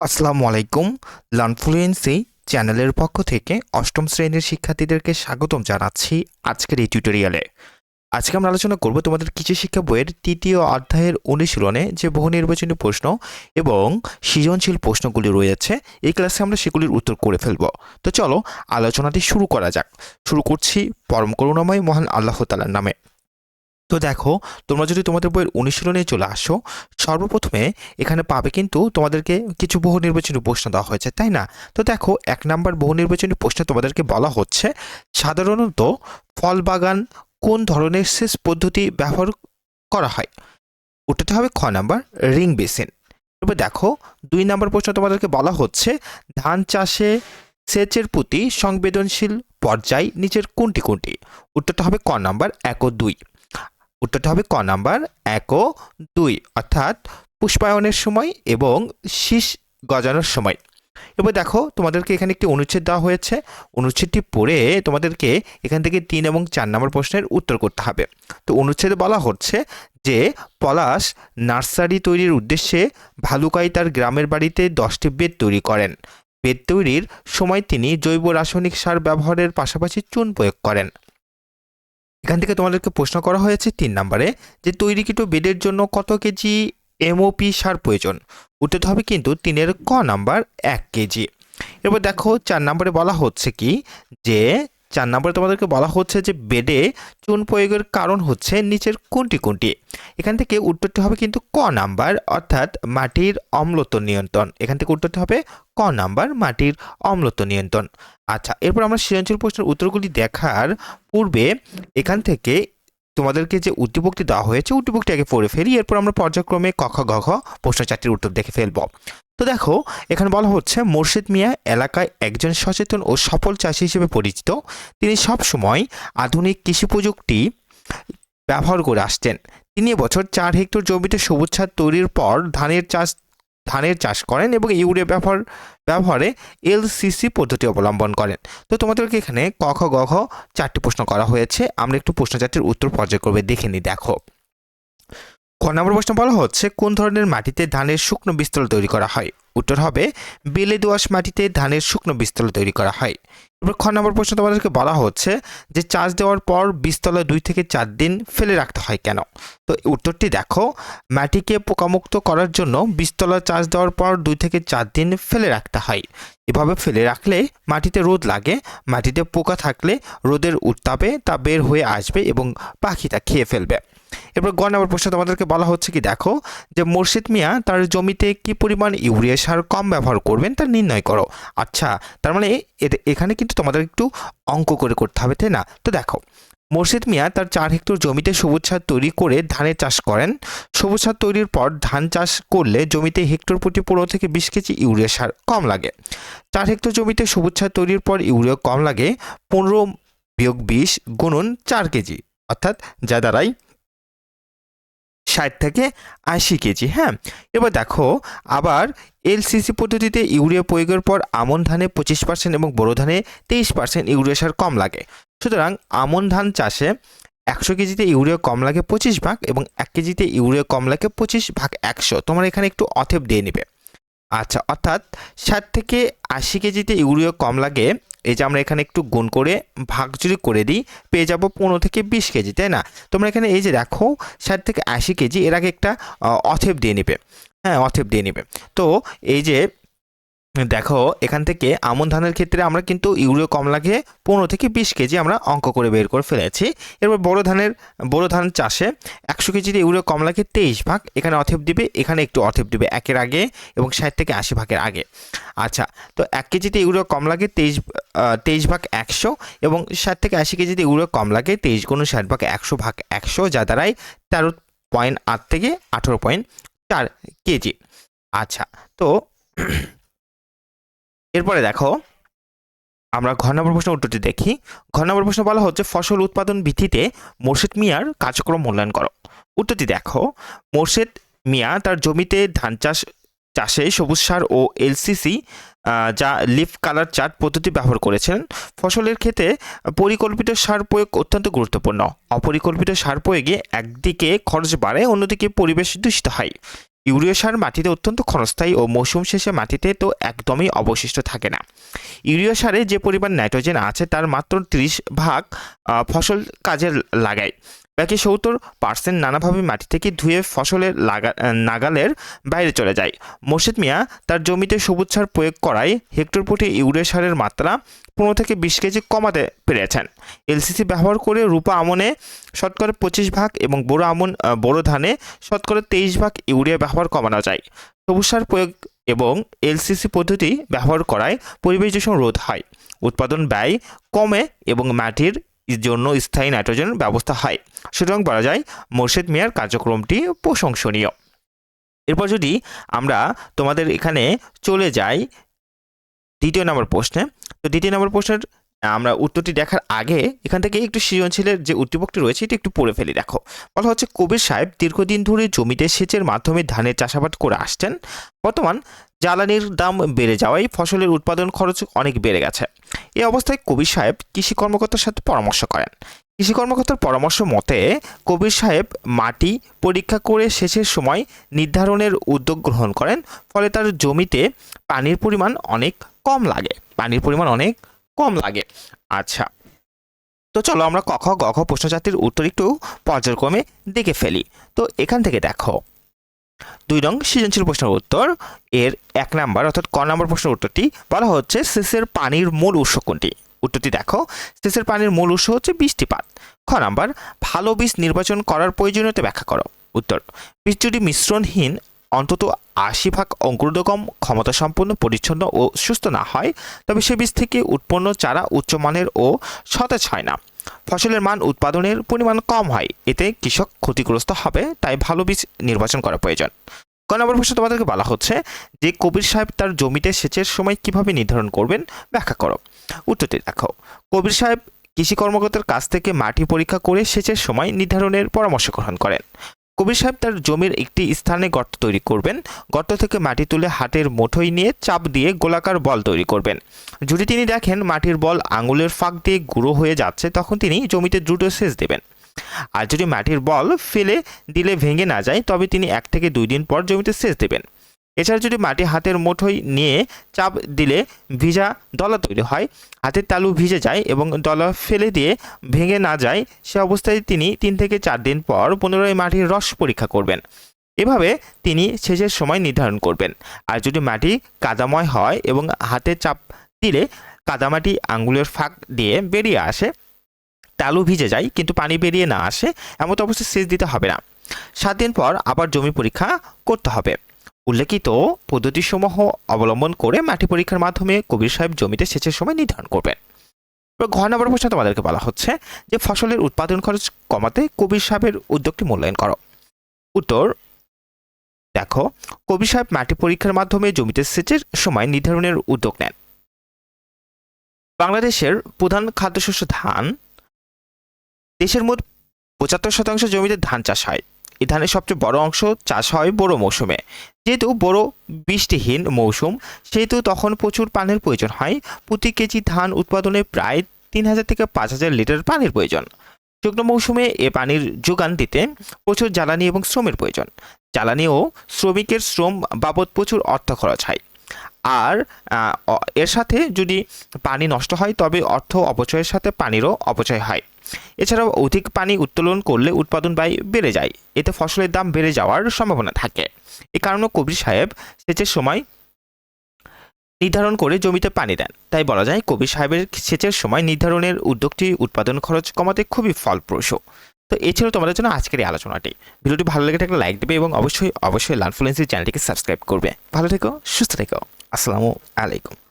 আসসালামু আলাইকুম। লার্নফ্লুয়েন্সি চ্যানেলের পক্ষ থেকে অষ্টম শ্রেণির শিক্ষার্থীদেরকে স্বাগতম জানাচ্ছি আজকের এই টিউটোরিয়ালে। আজকে আমরা আলোচনা করব তোমাদের কিছু শিক্ষা বইয়ের তৃতীয় অধ্যায়ের অনুশীলনে যে বহু নির্বাচনী প্রশ্ন এবং সৃজনশীল প্রশ্নগুলি রয়েছে, এই ক্লাসে আমরা সেগুলির উত্তর করে ফেলব। তো চলো, আলোচনাটি শুরু করা যাক। শুরু করছি পরম করুণাময় মহান আল্লাহ তালার নামে। তো দেখো, তোমরা যদি তোমাদের বইয়ের অনুশীলনে চলে আসো, সর্বপ্রথমে এখানে পাবে কিন্তু তোমাদেরকে কিছু বহু নির্বাচনী প্রশ্ন দেওয়া হয়েছে, তাই না? তো দেখো, এক নাম্বার বহু নির্বাচনী প্রশ্নে তোমাদেরকে বলা হচ্ছে, সাধারণত ফল বাগান কোন ধরনের সেচ পদ্ধতি ব্যবহার করা হয়? ওটাতে হবে খ নাম্বার, রিং বেসিন। এবার দেখো, দুই নাম্বার প্রশ্ন তোমাদেরকে বলা হচ্ছে, ধান চাষে সেচের প্রতি সংবেদনশীল পর্যায় নিচের কোনটি কোনটি? উত্তরটা হবে ক নাম্বার, এক ও দুই। উত্তরটা হবে ক নাম্বার, এক ও দুই, অর্থাৎ পুষ্পায়নের সময় এবং শীষ গজানোর সময়। এবার দেখো, তোমাদেরকে এখানে একটি অনুচ্ছেদ দেওয়া হয়েছে। অনুচ্ছেদটি পড়ে তোমাদেরকে এখান থেকে তিন এবং চার নম্বর প্রশ্নের উত্তর করতে হবে। তো অনুচ্ছেদে বলা হচ্ছে যে, পলাশ নার্সারি তৈরির উদ্দেশ্যে ভালুকাই তার গ্রামের বাড়িতে দশটি বেদ তৈরি করেন। বেদ তৈরির সময় তিনি জৈব রাসায়নিক সার ব্যবহারের পাশাপাশি চুন প্রয়োগ করেন। এখান থেকে তোমাদেরকে প্রশ্ন করা হয়েছে তিন নাম্বারে যে তৈরিকৃত বেডের জন্য কত কেজি এমওপি সার প্রয়োজন? উঠতে হবে কিন্তু তিনের ক নাম্বার এক কেজি। এবার দেখো চার নাম্বারে বলা হচ্ছে কি যে চার নম্বরে তোমাদেরকে বলা হচ্ছে যে বেডে চুন প্রয়োগের কারণ হচ্ছে নিচের কোনটি কোনটি? এখান থেকে উত্তরটি হবে কিন্তু ক নাম্বার, অর্থাৎ মাটির অম্লত্ব নিয়ন্ত্রণ। এখান থেকে উত্তরটি হবে ক নাম্বার, মাটির অম্লত্ব নিয়ন্ত্রণ। আচ্ছা এরপর আমরা সৃজনশীল প্রশ্নের উত্তরগুলি দেখার পূর্বে এখান থেকে তোমাদেরকে যে উদ্দীপকটি দেওয়া হয়েছে, উদ্দীপকটি আগে পড়ে ফেলি, এরপর আমরা পর্যায়ক্রমে ক খ ঘ প্রশ্ন চারটির উত্তর দেখে ফেলব। তো দেখো, এখানে বলা হচ্ছে মোর্শেদ মিয়া এলাকায় একজন সচেতন ও সফল চাষি হিসেবে পরিচিত। তিনি সব সময় আধুনিক কৃষি প্রযুক্তি ব্যবহার করে আসতেন তিনি বছর চার হেক্টর জমিতে সবুজ ছাদ তৈরির পর ধানের চাষ ধানের চাষ করেন এবং ইউরিয়া ব্যবহার, ব্যবহারে এলসিসি পদ্ধতি অবলম্বন করেন। তো তোমাদেরকে এখানে ক, খ ঘ চারটি প্রশ্ন করা হয়েছে। আমরা একটু প্রশ্ন চারটির উত্তর পর্যায়ক্রমে দেখে নিই, দেখো। ক নম্বর প্রশ্ন বলা হচ্ছে, কোন ধরনের মাটিতে ধানের শুকনো বিস্তল তৈরি করা হয়? উত্তর হবে, বেলে দোআঁশ মাটিতে ধানের শুকনো বিস্তল তৈরি করা হয়। এবার খ নম্বর প্রশ্ন তোমাদেরকে বলা হচ্ছে যে, চাষ দেওয়ার পর বীজতলা দুই থেকে চার দিন ফেলে রাখতে হয় কেন? তো উত্তরটি দেখো, মাটিকে পোকামুক্ত করার জন্য বীজতলা চাষ দেওয়ার পর দুই থেকে চার দিন ফেলে রাখতে হয়। এভাবে ফেলে রাখলে মাটিতে রোদ লাগে, মাটিতে পোকা থাকলে রোদের উত্তাপে তা বের হয়ে আসবে এবং পাখি তা খেয়ে ফেলবে। এরপর গ নম্বর প্রশ্ন তোমাদেরকে বলা হচ্ছে কি, দেখো যে মোর্শেদ মিয়া তার জমিতে কি পরিমাণ ইউরিয়া সার কম ব্যবহার করবেন তা নির্ণয় করো। আচ্ছা তার মানে এখানে কিন্তু তোমাদের একটু অঙ্ক করে করতে হবে, তাই না? তো দেখো, মোর্শেদ মিয়া তার চার হেক্টর জমিতে সবুজ সার তৈরি করে ধানের চাষ করেন। সবুজ সার তৈরির পর ধান চাষ করলে জমিতে হেক্টর প্রতি পনেরো থেকে বিশ কেজি ইউরিয়া সার কম লাগে। চার হেক্টর জমিতে সবুজ সার তৈরির পর ইউরিয়া কম লাগে পনেরো বিয়োগ বিশ গুণন চার কেজি, অর্থাৎ যা দ্বারাই ষাট থেকে আশি কেজি হ্যাঁ? এবার দেখো, আবার এলসিসি পদ্ধতিতে ইউরিয়া প্রয়োগের পর আমন ধানে পঁচিশ পার্সেন্ট এবং বোরো ধানে তেইশ পার্সেন্ট ইউরিয়া সার কম লাগে। সুতরাং আমন ধান চাষে একশো কেজিতে ইউরিয়া কম লাগে পঁচিশ ভাগ এবং এক কেজিতে ইউরিয়া কম লাগে পঁচিশ ভাগ একশো। তোমার এখানে একটু অথেব দিয়ে নেবে। আচ্ছা অর্থাৎ ষাট থেকে আশি কেজিতে ইউরিয়া কম লাগে এই যে আমরা এখানে একটু গুণ করে ভাগ যদি করে দিই, পেয়ে যাব পনেরো থেকে বিশ কেজি, তাই না? তোমরা এখানে এই যে দেখো, ষাট থেকে আশি কেজি, এর আগে একটা অথেপ দিয়ে নেবে। হ্যাঁ অথেপ দিয়ে নেবে। তো এই যে দেখো, এখান থেকে আমন ধানের ক্ষেত্রে আমরা কিন্তু ইউরিয়া কম লাগে পনেরো থেকে বিশ কেজি আমরা অঙ্ক করে বের করে ফেলেছি। এরপর বড় ধানের, বড় ধান চাষে একশো কেজিতে ইউরিয়া কম লাগে তেইশ ভাগ, এখানে অথেব দিবে, এখানে একটু অথেব দিবে, একের আগে এবং ষাট থেকে আশি ভাগের আগে। আচ্ছা তো এক কেজিতে ইউরিয়া কম লাগে তেইশ তেইশ ভাগ একশো এবং ষাট থেকে আশি কেজিতে ইউরিয়া কম লাগে তেইশ গুণ ষাট ভাগ একশো ভাগ একশো, যা দ্বারাই তেরো পয়েন্ট আট থেকে আঠেরো পয়েন্ট চার কেজি। আচ্ছা তো এরপরে দেখো, আমরা ঘ নম্বর প্রশ্ন উত্তরটি দেখি। ঘ নম্বর প্রশ্ন বলা হচ্ছে, ফসল উৎপাদন ভিত্তিতে মোর্শেদ মিয়ার কার্যক্রম মূল্যায়ন করো। উত্তরটি দেখো, মোর্শেদ মিয়া তার জমিতে ধান চাষ, চাষে সবুজ সার ও এলসিসি যা লিফ কালার চার্ট পদ্ধতি ব্যবহার করেছেন। ফসলের ক্ষেত্রে পরিকল্পিত সার প্রয়োগ অত্যন্ত গুরুত্বপূর্ণ। অপরিকল্পিত সার প্রয়োগে একদিকে খরচ বাড়ে, অন্যদিকে পরিবেশ দূষিত হয়। ইউরিয়া সার মাটিতে অত্যন্ত ক্ষণস্থায়ী ও মৌসুম শেষে মাটিতে তো একদমই অবশিষ্ট থাকে না। ইউরিয়া সারে যে পরিমাণ নাইট্রোজেন আছে, তার মাত্র তিরিশ ভাগ ফসল কাজে লাগায়। বাকি সত্তর পার্সেন্ট নানাভাবে মাটি থেকে ধুয়ে ফসলের লাগা নাগালের বাইরে চলে যায়। মোর্শেদ মিয়া তার জমিতে সবুজ সার প্রয়োগ করায় হেক্টর প্রতি ইউরিয়া সারের মাত্রা পনেরো থেকে বিশ কেজি কমাতে পেরেছেন। এলসিসি ব্যবহার করে রূপা আমনে শতকরা পঁচিশ ভাগ এবং বোরো আমন বোরো ধানে শতকরা তেইশ ভাগ ইউরিয়া ব্যবহার কমানো যায়। সবুজ সার প্রয়োগ এবং এলসিসি পদ্ধতি ব্যবহার করায় পরিবেশ দূষণ রোধ হয়। উৎপাদন ব্যয় কমে এবং মাটির জন্য স্থায়ী নাইট্রোজেন ব্যবস্থা হয়। সুতরাং বলা যায় মোর্শেদ মিয়ার কার্যক্রমটি প্রশংসনীয়। এরপর যদি আমরা তোমাদের এখানে চলে যাই, দ্বিতীয় নম্বর প্রশ্নে, তো দ্বিতীয় নম্বর প্রশ্নের আমরা উত্তরটি দেখার আগে এখান থেকে একটু সৃজনশীলের যে উদ্দীপকটি রয়েছে, এটি একটু পড়ে ফেলি, দেখো। বলা হচ্ছে, কবির সাহেব দীর্ঘদিন ধরে জমিতে সেচের মাধ্যমে ধানের চাষাবাদ করে আসছেন। বর্তমান জ্বালানির দাম বেড়ে যাওয়ায় ফসলের উৎপাদন খরচ অনেক বেড়ে গেছে। এই অবস্থায় কবির সাহেব কৃষি কর্মকর্তার সাথে পরামর্শ করেন। কৃষি কর্মকর্তার পরামর্শ মতে, কবির সাহেব মাটি পরীক্ষা করে সেচের সময় নির্ধারণের উদ্যোগ গ্রহণ করেন, ফলে তার জমিতে পানির পরিমাণ অনেক কম লাগে। পানির পরিমাণ অনেক কম লাগে। আচ্ছা। তো চলো আমরা কখ গখ প্রশ্নজাতির উত্তর একটু পর্যায়ক্রমে দেখে ফেলি। তো এখান থেকে দেখো। দুই নং সৃজনশীল প্রশ্নের উত্তর। এর এক নাম্বার অর্থাৎ ক নম্বর প্রশ্নের উত্তরটি বলা হচ্ছে সেচের পানির মূল উৎস কোনটি? উত্তরটি দেখো। সেচের পানির মূল উৎস হচ্ছে বৃষ্টিপাত। খ নাম্বার, ভালো বীজ নির্বাচন করার প্রয়োজনীয়তা ব্যাখ্যা করো। উত্তর বীজ যদি মিশ্রণহীন অন্তত আশি ভাগ অঙ্কুরোদগম ক্ষমতা সম্পন্ন পরিচ্ছন্ন ও সুস্থ না হয়, তবে সে বীজ থেকে উৎপন্ন চারা উচ্চমানের ও সতেজ হয় না। ফসলের মান উৎপাদনের পরিমাণ কম হয়, এতে কৃষক ক্ষতিগ্রস্ত হবে, তাই ভালো বীজ নির্বাচন করা প্রয়োজন। ক নম্বর প্রশ্ন তোমাদেরকে বলা হচ্ছে, যে কবির সাহেব তার জমিতে সেচের সময় কীভাবে নির্ধারণ করবেন, ব্যাখ্যা করো। উত্তরটি দেখো, কবির সাহেব কৃষি কর্মকর্তার কাছ থেকে মাটি পরীক্ষা করে সেচের সময় নির্ধারণের পরামর্শ গ্রহণ করেন। কবির সাহেব তার জমির একটি স্থানে গর্ত তৈরি করবেন। গর্ত থেকে মাটি তুলে হাতের মুঠোয় নিয়ে চাপ দিয়ে গোলাকার বল তৈরি করবেন। যদি তিনি দেখেন মাটির বল আঙুলের ফাঁক দিয়ে গুঁড়ো হয়ে যাচ্ছে, তখন তিনি জমিতে দ্রুত সেচ দেবেন। আর যদি মাটির বল ফেলে দিলে ভেঙে না যায়, তবে তিনি এক থেকে দুই দিন পর জমিতে সেচ দেবেন। এছাড়া যদি মাটি হাতের মুঠোয় নিয়ে চাপ দিলে ভিজা দলা তৈরি হয়, হাতের তালু ভিজে যায় এবং দলা ফেলে দিয়ে ভেঙে না যায়, সে অবস্থায় তিনি তিন থেকে চার দিন পর পুনরায় মাটির রস পরীক্ষা করবেন। এভাবে তিনি সেচের সময় নির্ধারণ করবেন। আর যদি মাটি কাদাময় হয় এবং হাতে চাপ দিলে কাদামাটি আঙ্গুলের ফাঁক দিয়ে বেরিয়ে আসে, তালু ভিজে যায় কিন্তু পানি বেরিয়ে না আসে, এমত অবস্থায় সেচ দিতে হবে না। সাত দিন পর আবার জমি পরীক্ষা করতে হবে। উল্লেখিত পদ্ধতিসমূহ অবলম্বন করে মাটি পরীক্ষার মাধ্যমে কবির সাহেব জমিতে সেচের সময় নির্ধারণ করবেন। ঘ নম্বর প্রশ্ন তোমাদেরকে বলা হচ্ছে যে ফসলের উৎপাদন খরচ কমাতে কবির সাহেবের উদ্যোগটি মূল্যায়ন করো। উত্তর, দেখো, কবির সাহেব মাটি পরীক্ষার মাধ্যমে জমিতে সেচের সময় নির্ধারণের উদ্যোগ নেন। বাংলাদেশের প্রধান খাদ্যশস্য ধান, দেশের মোট পঁচাত্তর শতাংশ জমিতে ধান চাষ হয়। এই ধানের সবচেয়ে বড় অংশ চাষ হয় বোরো মৌসুমে। যেহেতু বড় বৃষ্টিহীন মৌসুম, সেহেতু তখন প্রচুর পানির প্রয়োজন হয়। প্রতি কেজি ধান উৎপাদনে প্রায় তিন হাজার থেকে পাঁচ হাজার লিটার পানির প্রয়োজন। শুকনো মৌসুমে এ পানির যোগান দিতে প্রচুর জ্বালানি এবং শ্রমের প্রয়োজন। জ্বালানি ও শ্রমিকের শ্রম বাবদ প্রচুর অর্থ খরচ হয়। আর এর সাথে যদি পানি নষ্ট হয়, তবে অর্থ অপচয়ের সাথে পানিরও অপচয় হয়। এছাড়াও অধিক পানি উত্তোলন করলে উৎপাদন ব্যয় বেড়ে যায়। এতে ফসলের দাম বেড়ে যাওয়ার সম্ভাবনা থাকে। এ কারণে কবির সাহেব সেচের সময় নির্ধারণ করে জমিতে পানি দেন। তাই বলা যায় কবির সাহেবের সেচের সময় নির্ধারণের উদ্যোগটি উৎপাদন খরচ কমাতে খুবই ফলপ্রসূ। তো এই ছিল তোমাদের জন্য আজকের এই আলোচনাটি। ভিডিওটি ভালো লেগে থাকলে লাইক দেবে এবং অবশ্যই অবশ্যই লার্নফ্লুয়েন্সি চ্যানেলটিকে সাবস্ক্রাইব করবে। ভালো থেকো, সুস্থ থেকো। আসসালামু আলাইকুম।